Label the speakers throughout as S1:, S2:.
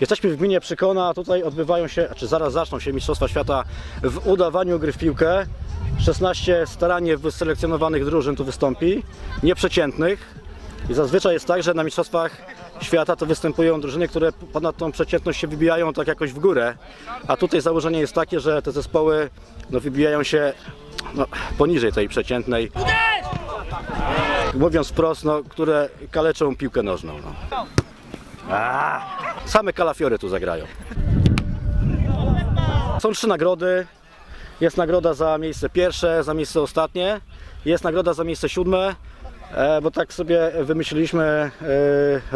S1: Jesteśmy w gminie Przykona, tutaj odbywają się, czy zaraz zaczną się Mistrzostwa Świata w udawaniu gry w piłkę. 16 staranie wyselekcjonowanych drużyn tu wystąpi, nieprzeciętnych. I zazwyczaj jest tak, że na Mistrzostwach Świata to występują drużyny, które ponad tą przeciętność się wybijają tak jakoś w górę. A tutaj założenie jest takie, że te zespoły no, wybijają się no, poniżej tej przeciętnej. Mówiąc wprost, no, które kaleczą piłkę nożną. No. Same kalafiory tu zagrają. Są trzy nagrody. Jest nagroda za miejsce pierwsze, za miejsce ostatnie. Jest nagroda za miejsce siódme, e, bo tak sobie wymyśliliśmy e,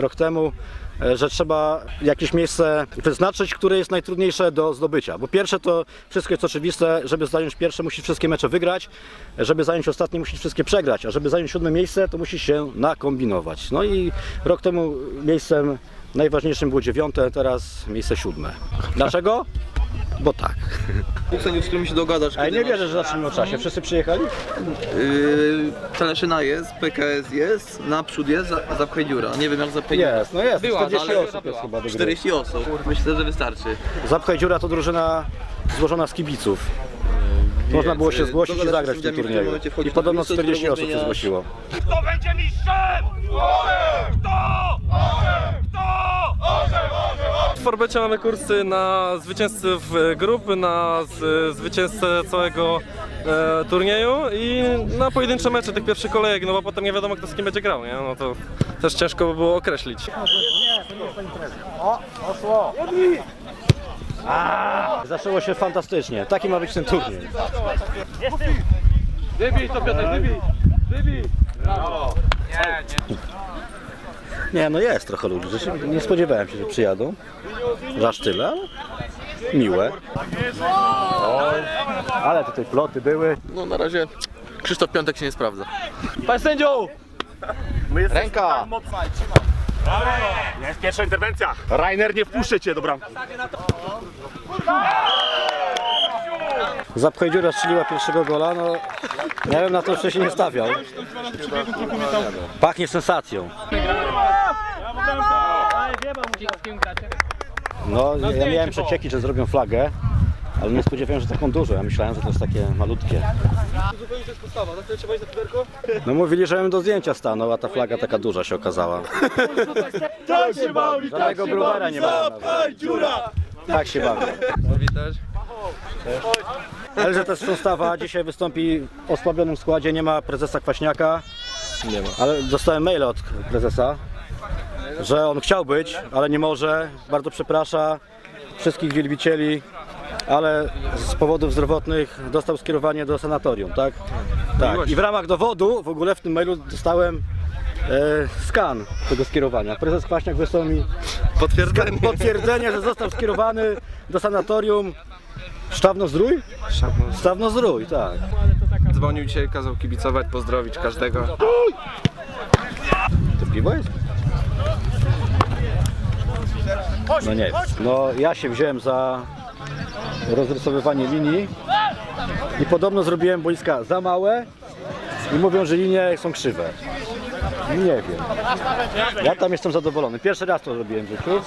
S1: rok temu, e, że trzeba jakieś miejsce wyznaczyć, które jest najtrudniejsze do zdobycia. Bo pierwsze to wszystko jest oczywiste, żeby zająć pierwsze musisz wszystkie mecze wygrać, żeby zająć ostatnie musisz wszystkie przegrać, a żeby zająć siódme miejsce to musisz się nakombinować. No i rok temu miejscem najważniejszym było dziewiąte, teraz miejsce siódme. Dlaczego? Bo tak.
S2: Sędziów, z którymi się dogadasz.
S1: Ale
S2: kiedy
S1: nie
S2: masz-
S1: wierzę, że zaczniemy o czasie. Wszyscy przyjechali?
S2: Yy, Teleszyna jest, PKS jest, naprzód jest, za- zapchaj dziura. Nie wiem jak zapchaj dziura.
S1: Jest, no jest.
S2: Była,
S1: 40
S2: ale
S1: osób jest chyba do gry.
S2: 40 osób. Myślę, że wystarczy.
S1: Zapchaj dziura to drużyna złożona z kibiców. Można było się
S2: Yy,
S1: zgłosić i
S2: się
S1: zagrać
S2: z
S1: w tym
S2: w którym
S1: turnieju.
S2: momencie wchodzi
S1: I podobno
S2: na miejsce,
S1: 40
S2: którego
S1: osób się zgłosiło.
S3: Kto będzie mistrzem? Kto?
S4: W Forbecie mamy kursy na zwycięzców grupy, na zwycięzcę całego e, turnieju i na pojedyncze mecze tych pierwszych kolejek, no bo potem nie wiadomo kto z kim będzie grał, nie? No to też ciężko by było określić.
S1: Zaczęło się fantastycznie. Taki ma być ten turniej. Nie, no jest trochę ludzi. Rzeczywiście Nie spodziewałem się, że przyjadą. Aż tyle, ale miłe. Ale tutaj ploty były.
S2: No na razie Krzysztof Piątek się nie sprawdza.
S5: Ręka!
S3: Jest pierwsza interwencja. Rainer, nie wpuszczę cię do bramki.
S1: Zapchaj dziura strzeliła pierwszego gola, no ja bym na to wcześniej nie stawiał. Pachnie sensacją. No, ja miałem przecieki, że zrobią flagę, ale nie spodziewałem się, że taką dużą. Ja myślałem, że to jest takie malutkie. No mówili, że bym do zdjęcia stanął, a ta flaga taka duża się okazała.
S3: Tak się bawi,
S1: Żadnego browara nie ma. Tak się bawię. Częstawa dzisiaj wystąpi w osłabionym składzie, nie ma prezesa Kwaśniaka. Nie ma. Ale dostałem maila od prezesa, że on chciał być, ale nie może. Bardzo przeprasza wszystkich wielbicieli, ale z powodów zdrowotnych dostał skierowanie do sanatorium, tak? Tak. I w ramach dowodu w ogóle w tym mailu dostałem e, skan tego skierowania. Prezes Kwaśniak wysłał mi
S4: Potwierdzenie.
S1: potwierdzenie, że został skierowany do sanatorium Sztawno-Zdrój? Sztawno-Zdrój, tak.
S4: Dzwonił dzisiaj, kazał kibicować, pozdrowić każdego.
S1: To piwo jest? No nie. No ja się wziąłem za rozrysowywanie linii i podobno zrobiłem boiska za małe i mówią, że linie są krzywe. Nie wiem. Ja tam jestem zadowolony. Pierwszy raz to zrobiłem w życiu.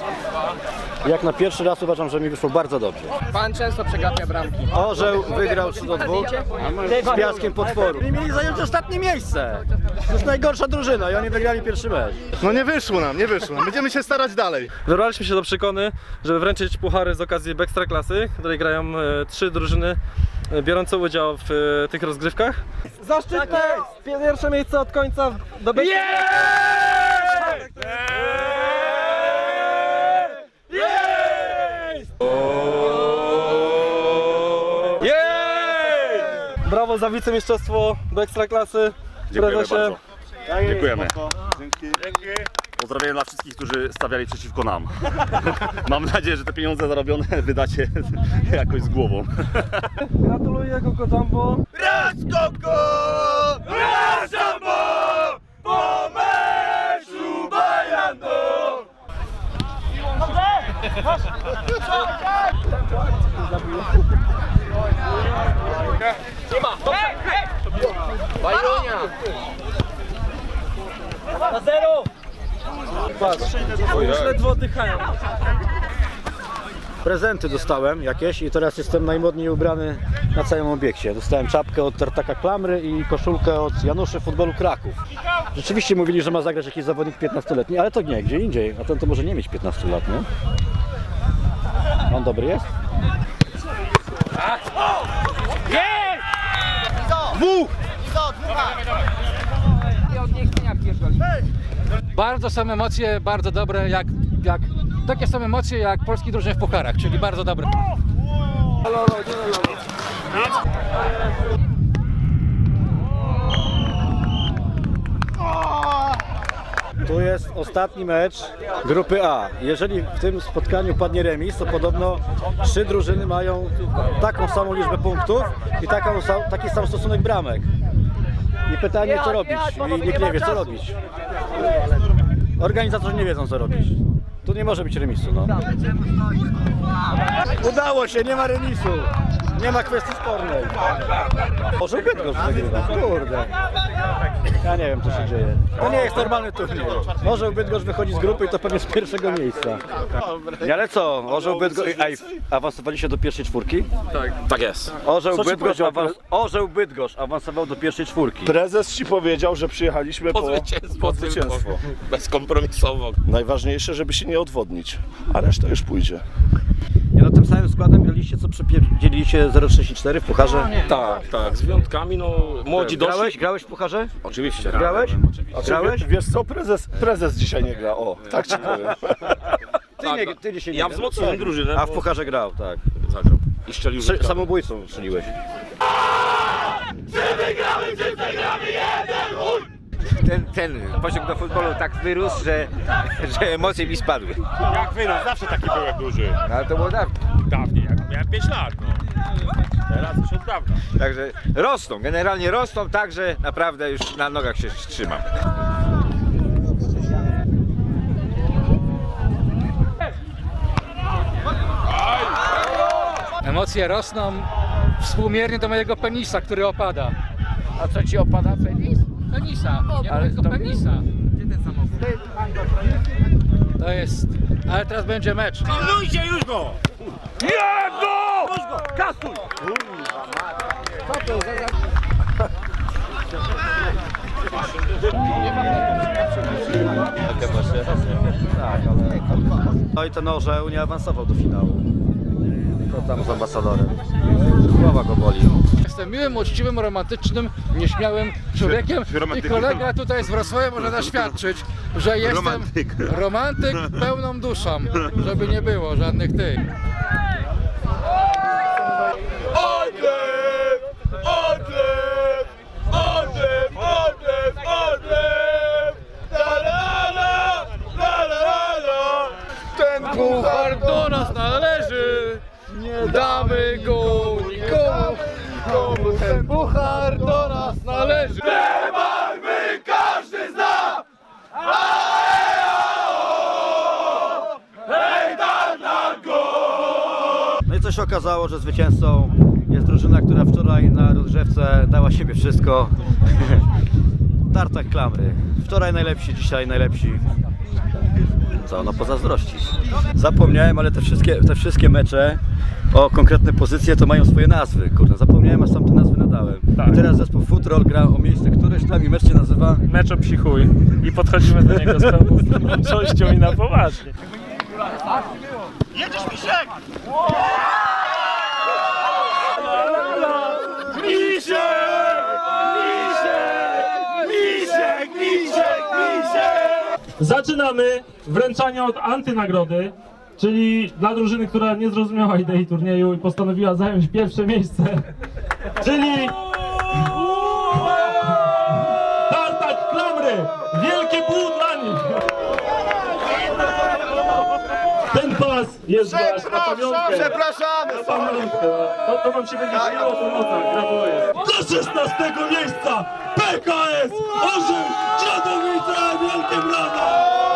S1: Jak na pierwszy raz uważam, że mi wyszło bardzo dobrze.
S5: Pan często przegapia bramki.
S1: Orzeł wygrał 3 do 2 z piaskiem potworu. I mieli zająć ostatnie miejsce. To jest najgorsza drużyna i oni wygrali pierwszy mecz.
S6: No nie wyszło nam, nie wyszło. Będziemy się starać dalej.
S4: Wybraliśmy się do Przykony, żeby wręczyć puchary z okazji Ekstraklasy, w której grają e, trzy drużyny e, biorące udział w e, tych rozgrywkach. Zaszczytne pierwsze miejsce od końca do B. Brawo za wicemistrzostwo do Ekstraklasy.
S3: Dziękujemy
S4: Prezesie.
S3: bardzo. Dziękujemy. Pozdrawiam dla wszystkich, którzy stawiali przeciwko nam. Mam nadzieję, że te pieniądze zarobione wydacie jakoś z głową.
S4: Gratuluję Koko Jumbo.
S3: Raz koko! Raz jumbo! Po meczu bajano!
S4: Patrz, już ledwo oddychają.
S1: Prezenty dostałem jakieś i teraz jestem najmodniej ubrany na całym obiekcie. Dostałem czapkę od Tartaka Klamry i koszulkę od Januszy Futbolu Kraków. Rzeczywiście mówili, że ma zagrać jakiś zawodnik 15-letni, ale to nie, gdzie indziej. A ten to może nie mieć 15 lat, nie? On dobry jest?
S7: Bardzo są emocje, bardzo dobre, jak, jak takie są emocje jak polski drużyn w pucharach, czyli bardzo dobre.
S1: Tu jest ostatni mecz grupy A. Jeżeli w tym spotkaniu padnie remis, to podobno trzy drużyny mają taką samą liczbę punktów i taką, taki sam stosunek bramek. I pytanie, co robić? I nikt nie wie, co robić. Organizatorzy nie wiedzą, co robić. Tu nie może być remisu, no. Udało się, nie ma remisu. Nie ma kwestii spornej. Może Bydgoszcz wygrywa, kurde. Ja nie wiem, co się dzieje. To nie jest normalny turniej. Orzeł Bydgoszcz wychodzi z grupy i to pewnie z pierwszego miejsca. Nie, ale co? Orzeł Bydgoszcz... Ej, awansowaliście do pierwszej czwórki?
S3: Tak jest.
S1: Orzeł Bydgoszcz, awans... Orzeł Bydgoszcz awansował do pierwszej czwórki.
S8: Prezes ci powiedział, że przyjechaliśmy po, po zwycięstwo.
S3: Bezkompromisowo.
S8: Najważniejsze, żeby się nie odwodnić, a reszta już pójdzie.
S1: No, samym składem graliście, co przepierdzieliście 064 w Pucharze?
S3: Tak, tak, z wyjątkami, no młodzi doszli.
S1: Grałeś? Grałeś w Pucharze?
S3: Oczywiście.
S1: Grałeś? Grałeś?
S8: Wiesz, co, prezes, prezes dzisiaj nie gra, o, tak ci powiem.
S1: Ty, nie, ty dzisiaj nie
S3: Ja
S1: grasz.
S3: wzmocniłem drużynę,
S1: A w
S3: bo-
S1: Pucharze grał, tak.
S3: Zagrał. I strzelił
S1: Strze-
S3: bramkę.
S1: samobójcą strzeliłeś.
S9: ten, ten pociąg do futbolu tak wyrósł, że, że emocje mi spadły.
S10: Jak wyrósł, zawsze taki byłem duży.
S9: No, ale to było dawno.
S10: Dawniej, jak miałem 5 lat, no. Teraz już od dawna.
S9: Także rosną, generalnie rosną tak, że naprawdę już na nogach się trzymam.
S7: Emocje rosną współmiernie do mojego penisa, który opada.
S5: A co ci opada penis?
S7: Penisa, nie ale tylko penisa. Gdzie ten samochód? To jest, ale teraz będzie mecz.
S1: No i ten orzeł nie awansował do finału. To tam z ambasadorem. Głowa go boli.
S7: Jestem miłym, uczciwym, romantycznym, nieśmiałym człowiekiem i kolega tutaj z Wrocławia może zaświadczyć, że jestem romantyk, romantyk pełną duszą, żeby nie było żadnych tych. Puchar do nas należy, nie damy go nikomu, komu ten puchar do nas należy.
S1: No i co się okazało, że zwycięzcą jest drużyna, która wczoraj na rozgrzewce dała siebie wszystko. Tartak klamry. Wczoraj najlepsi, dzisiaj najlepsi. Co, no pozazdrościć. Zapomniałem, ale te wszystkie, te wszystkie mecze o konkretne pozycje to mają swoje nazwy. Kurde, zapomniałem, a sam te nazwy nadałem. I teraz zespół Futrol gra o miejsce któreś tam i mecz się nazywa
S10: Mecz o psichuj i podchodzimy do niego z pełną stanowczością i na poważnie.
S11: Zaczynamy wręczanie od antynagrody, czyli dla drużyny, która nie zrozumiała idei turnieju i postanowiła zająć pierwsze miejsce, czyli Tartak Klamry! Wielkie pół dla nich! Ten pas jest wasz na pamiątkę.
S6: Przepraszamy!
S11: Na pamiątkę. To, to wam się będzie śniło po nocach. Gratuluję. Do 16 miejsca PKS Orzeł Czadowice! Wielkie brawa!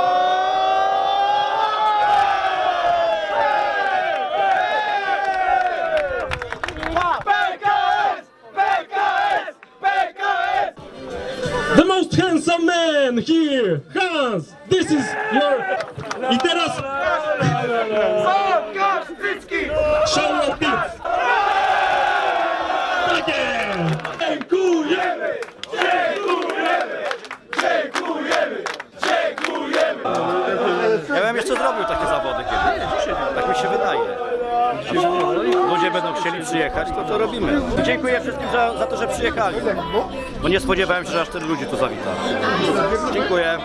S11: Handsome man here! Hans! This is your... I teraz... Charlotte Pitts! Tak jest! Dziękujemy!
S1: Ja bym jeszcze zrobił takie zawody kiedyś. Tak mi się wydaje. Ludzie będą chcieli przyjechać, to to robimy. Dziękuję wszystkim za, za to, że przyjechali. Bo nie spodziewałem się, że aż tyle ludzi tu zawita. Dziękuję.